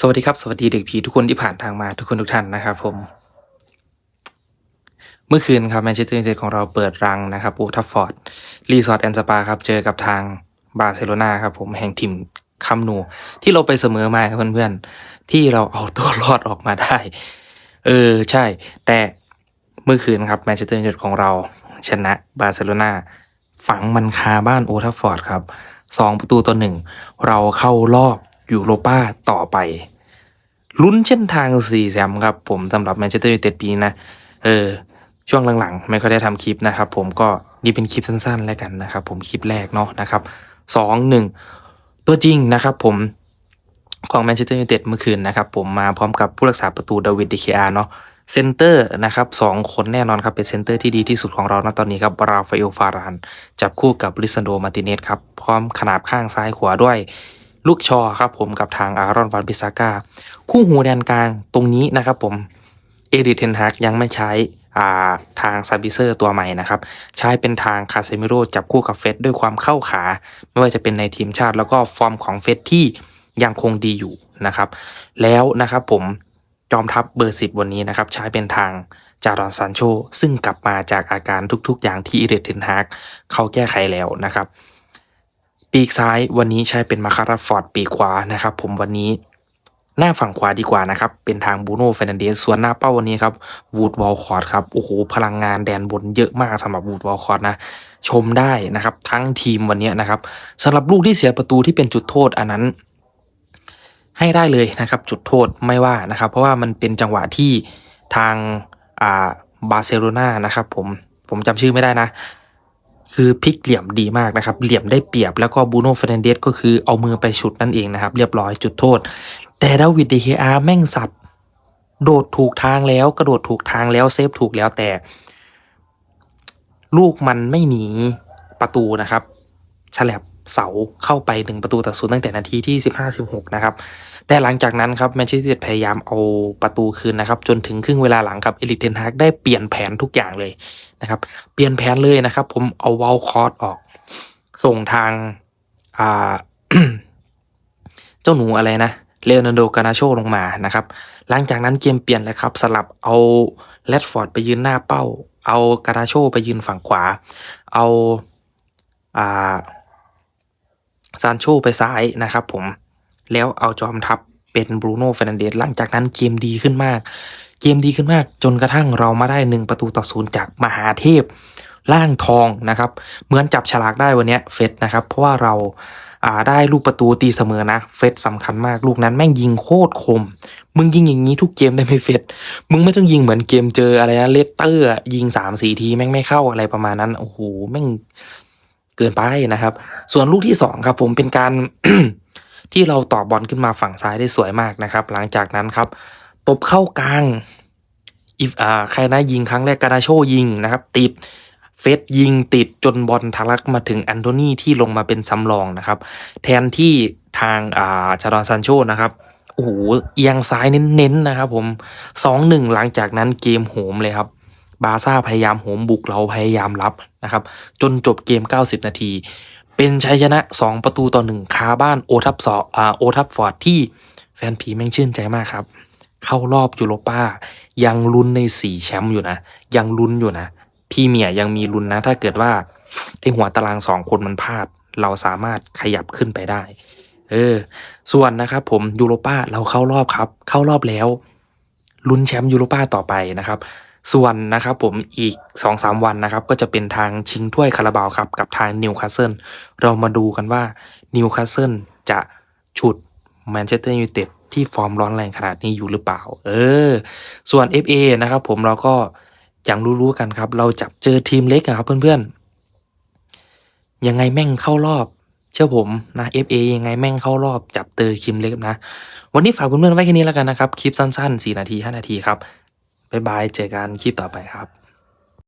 สวัสดีครับ สวัสดีเด็กผีทุกคนที่ผ่านทางมาทุกคนทุกท่านนะครับผม เมื่อคืนครับแมนเชสเตอร์ยูไนเต็ดของเราเปิดรังนะครับอูทัฟฟอร์ดรีสอร์ทแอนด์สปาครับเจอกับทางบาร์เซโลนาครับผมแห่งถิ่นคัมนู ที่เราไปเสมอมาครับเพื่อนๆ ที่เราเอาตัวรอดออกมาได้ เออใช่ แต่เมื่อคืนครับแมนเชสเตอร์ยูไนเต็ดของเราชนะบาร์เซโลนาฝังมันคาบ้านโอทัฟฟอร์ดครับสองประตูต่อหนึ่งเราเข้ารอบ ยูโรปาต่อไปลุ้นเช่นทางสี่แชมครับผมสำหรับแมนเชสเตอร์ยูไนเต็ดปีนี้นะเออช่วงหลังๆ ไม่ค่อยได้ทำคลิปนะครับผมก็นี่เป็นคลิปสั้นๆ แล้วกันนะครับผมคลิปแรกเนาะนะครับสองหนึ่งตัวจริงนะครับผมของแมนเชสเตอร์ยูไนเต็ดเมื่อคืนนะครับผมมาพร้อมกับผู้รักษาประตูดาวิดดิเคอาเนาะเซนเตอร์นะครับสองคนแน่นอนครับเป็นเซนเตอร์ที่ดีที่สุดของเราณตอนนี้ครับราฟาเอลฟารานจับคู่กับลิซันโดมาร์ติเนสครับพร้อมขนาบข้างซ้ายขวาด้วย ลูกชอครับผมกับทางอารอนวันปิซาก้าคู่หูแดนกลางตรงนี้นะครับผมเอริเทนฮากยังไม่ใช้าทางซาบิเซอร์ตัวใหม่นะครับ ใช้เป็นทางคาเซมิโร่จับคู่กับเฟสด้วยความเข้าขา ไม่ว่าจะเป็นในทีมชาติแล้วก็ฟอร์มของเฟสที่ยังคงดีอยู่นะครับ แล้วนะครับผมจอมทัพเบอร์สิบวันนี้นะครับ ใช้เป็นทางจารอนซานโชซึ่งกลับมาจากอาการทุกๆ อย่างที่เอริเทนฮากเขาแก้ไขแล้วนะครับ ปีกซ้ายวันนี้ใช้เป็นมาคาราฟอร์ดปีกขวานะครับ ผมวันนี้หน้าฝั่งขวาดีกว่านะครับ เป็นทางบูโน่เฟรนันเดสส่วนหน้าเป้าวันนี้ครับวูดวอลคอร์ดครับโอ้โหพลังงานแดนบนเยอะมากสำหรับวูดวอลคอร์ดนะ ชมได้นะครับ ทั้งทีมวันนี้นะครับสำหรับลูกที่เสียประตูที่เป็นจุดโทษอันนั้น ให้ได้เลยนะครับ จุดโทษไม่ว่านะครับ เพราะว่ามันเป็นจังหวะที่ทางอ่าบาร์เซโลนานะครับผมผมจำชื่อไม่ได้นะ คือพลิกเหลี่ยมดีมากนะครับ เหลี่ยมได้เปรียบแล้วก็บูโน่เฟรนเดสก็คือเอามือไปฉุดนั่นเองนะครับ เรียบร้อยจุดโทษ แต่ดาวิดเดเคอาแม่งสัตว์โดดถูกทางแล้ว กระโดดถูกทางแล้วเซฟถูกแล้วแต่ ลูกมันไม่หนีประตูนะครับฉลับ เสาเข้าไปหนึ่งประตูต่อศูนย์ตั้งแต่นาทีที่ 15-16 นะครับ แต่หลังจากนั้นครับแมนเชสเตอร์พยายามเอาประตูคืนนะครับจนถึงครึ่งเวลาหลังครับเอลิกเทนฮากได้เปลี่ยนแผนทุกอย่างเลยนะครับเปลี่ยนแผนเลยนะครับ ผมเอาวอลคอร์ดออก ส่งทางอ่าเจ้าหนูอะไรนะเลโอนาร์โดกานาโชลงมานะครับ หลังจากนั้นเกมเปลี่ยนเลยครับ สลับเอาแรดฟอร์ดไปยืนหน้าเป้า เอากานาโชไปยืนฝั่งขวา เอาอ่า ซานโชไปซ้ายนะครับผมแล้วเอาจอมทัพเป็นบรูโน่เฟรนันเดสหลังจากนั้นเกมดีขึ้นมาก เกมดีขึ้นมากจนกระทั่งเรามาได้หนึ่งประตูต่อศูนย์จากมหาเทพล่างทองนะครับ เหมือนจับฉลากได้วันเนี้ยเฟสนะครับ เพราะว่าเราอ่าได้ลูกประตูตีเสมอนะเฟสสำคัญมากลูกนั้นแม่งยิงโคตรคม มึงยิงอย่างนี้ทุกเกมได้ไหมเฟสมึงไม่ต้องยิงเหมือนเกมเจออะไรนะเลสเตอร์ยิงสามสี่ทีแม่งไม่เข้าอะไรประมาณนั้นโอ้โหแม่ง เกินไปนะครับ ส่วนลูกที่สองครับผมเป็นการที่เราต่อบอลขึ้นมาฝั่งซ้ายได้สวยมากนะครับ หลังจากนั้นครับตบเข้ากลางอีฟอ่าใครนะยิงครั้งแรกกานาโชยิงนะครับ ติดเฟสยิงติดจนบอลทะลักมาถึงแอนโทนีที่ลงมาเป็นสำรองนะครับ แทนที่ทางอ่าชาดอนซันโชนะครับโอ้โหเอียงซ้ายเน้นๆนะครับผมสองหนึ่งหลังจากนั้นเกมโหมเลยครับ บาซ่าพยายามโหมบุกเราพยายามรับนะครับ จนจบเกม 90 นาที เป็นชัยชนะ 2 ประตูต่อ1คาบ้านโอทับสอโอทับฟอร์ดที่แฟนผีแม่งชื่นใจมากครับ เข้ารอบยูโรป้า ยังลุ้นใน 4 แชมป์อยู่นะ ยังลุ้นอยู่นะพี่เมียยังมีลุ้นนะ ถ้าเกิดว่าไอหัวตารางสองคนมันพลาด เราสามารถขยับขึ้นไปได้ เออ ส่วนนะครับผมยูโรป้าเราเข้ารอบครับ เข้ารอบแล้วลุ้นแชมป์ยูโรป้าต่อไปนะครับ ส่วนนะครับผมอีก 2-3 วันนะครับ ก็จะเป็นทางชิงถ้วยคาราบาวครับ กับทางนิวคาสเซิลเรามาดูกันว่านิวคาสเซิลจะฉุดแมนเชสเตอร์ยูไนเต็ดที่ฟอร์มร้อนแรงขนาดนี้อยู่หรือเปล่า เออ ส่วน FA นะครับผมเราก็อย่างรู้ๆกันครับ เราจับเจอทีมเล็กอะครับเพื่อนๆ ยังไงแม่งเข้ารอบ เชื่อผมนะ FA ยังไงแม่งเข้ารอบจับเจอร์ทีมเล็กนะ วันนี้ฝากเพื่อนๆไว้แค่นี้แล้วกันนะครับ คลิปสั้นๆ 4 นาที 5 นาทีครับ บ๊ายบาย เจอกันคลิปต่อไปครับ